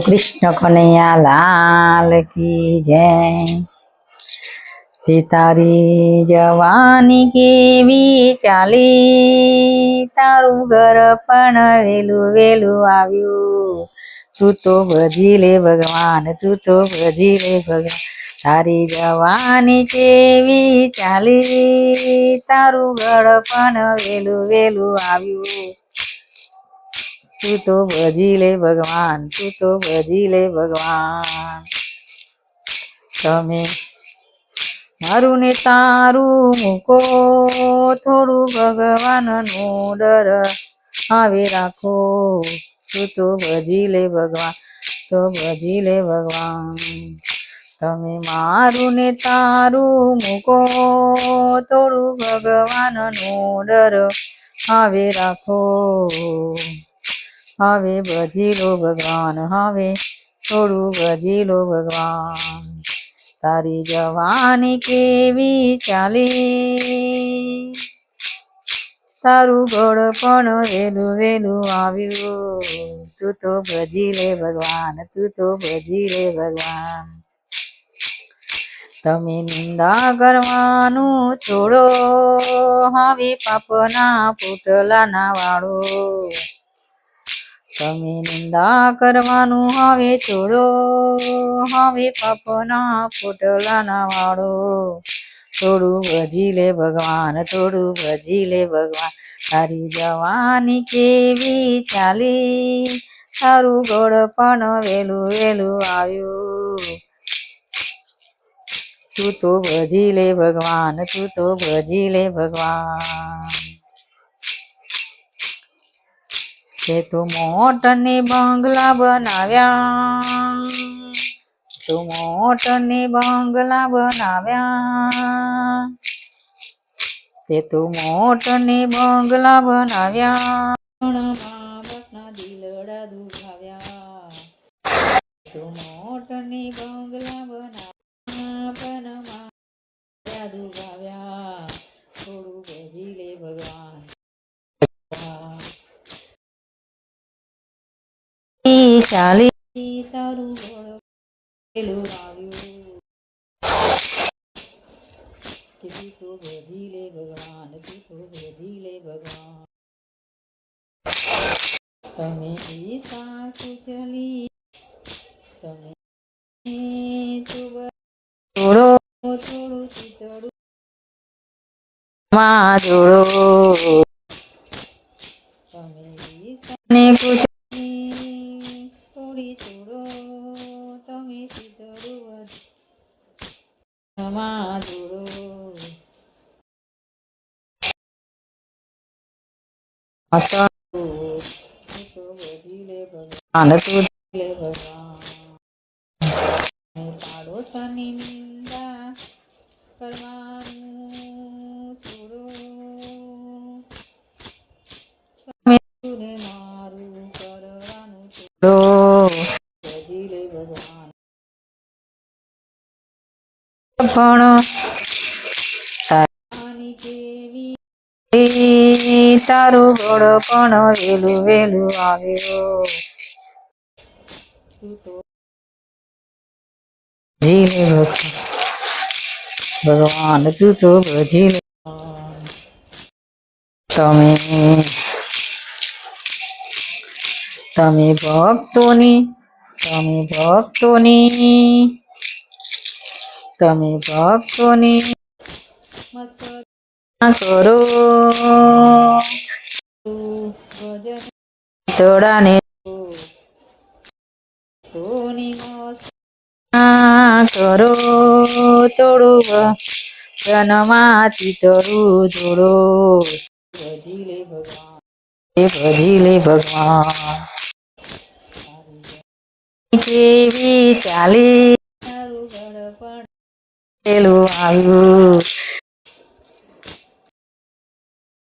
કૃષ્ણ કનૈયા લાલ કી જય. તે તારી જવાની કેવી ચાલી? તારું ઘર પણ વેલું વેલું આવ્યું. તું તો ભજી લે ભગવાન, તું તો ભજી લે ભગવાન. તારી જવાની કેવી ચાલી? તારું ઘર પણ વેલું વેલું આવ્યું. તું તો ભજી લે ભગવાન તું તો ભજી લે ભગવાન. તમે મારું ને તારું મૂકો, થોડું ભગવાનનું ડર આવે રાખો. તું તો ભજી લે ભગવાન તો ભજી લે ભગવાન. તમે મારું ને તારું મૂકો, થોડું ભગવાનનું ડર આવે રાખો. હવે ભજી લો ભગવાન હવે થોડું ભજી લો ભગવાન તારી જવાની કેવી ચાલી? તારું ગોળ પણ વેલું વેલું આવ્યું. તું તો ભજી લે ભગવાન, તું તો ભજી લે ભગવાન. તમે નિંદા કરવાનું છોડો, હવે પાપના પુતલાના વાળો. તમે નિંદા કરવાનું હવે છોડો. હવે પાપના પોટલાના વાળો. થોડું ભજી લે ભગવાન, થોડું ભજી લે ભગવાન. તારી જવાની કેવી ચાલી? તારું ગોળ પણ વેલું વેલું આવ્યું. તું તો ભજી લે ભગવાન, તું તો ભજી લે ભગવાન. તે તો મોટને બંગલા બનાવ્યા. તો મોટને બંગલા બનાવ્યા. તે તો મોટને બંગલા બનાવ્યા. દિલડા દુભાવ્યા તો મોટને બંગલા બનાવ્યા. દુભાવ્યા તમે સાસુ ચલી તમે થોડો થોડું માં જોડો. તમે ને કુછ પાડોશની નિંદા કરવાનું છોડો તમે તુને મારું કરવાનું છોડો બધી લે ભગવાન તારું ગોળ પણ વેલું વેલું આવ્યો. ભગવાન તું તો ભજી તમે તમે ભક્તોની તમે ભક્તોની તમે ભક્તોની. કરો. કરો. તોડું જનમાંથી તરું જોડો ભજી લે ભગવાન. કેવી ચાલી? પેલું આવ્યું